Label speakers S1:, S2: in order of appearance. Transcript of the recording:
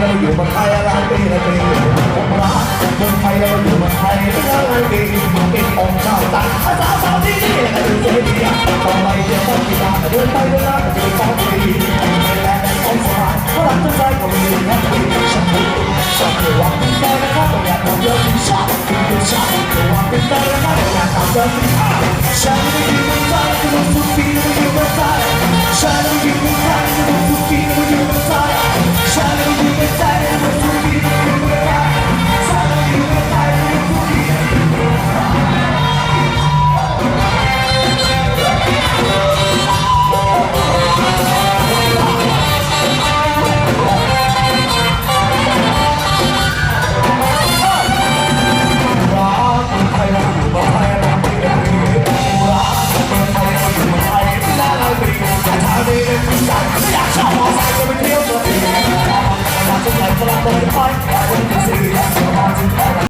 S1: เราอยู่เมืองไทยหลายปีหลายปีผมรักเมืองไทยเราอยู่เมืองไทยหลายปีปินองค์เจ้าตาสาวสาวที่นี่แต่ดูสิเนี่ยต่อไปเดี๋ยวต้องกีฬาเดินไปเดินมาเจะไปฟ้องคดีแต่แต่องค์สารฝรั่งจาใจของมีแค่ปีฉันรู้ฉันรู้ว่าเป็นใจนะครับอยากทำเยอะที่ชอบที่ชอบรู้ว่าเป็นใจนะครับอยากทำเยอะที Thank you.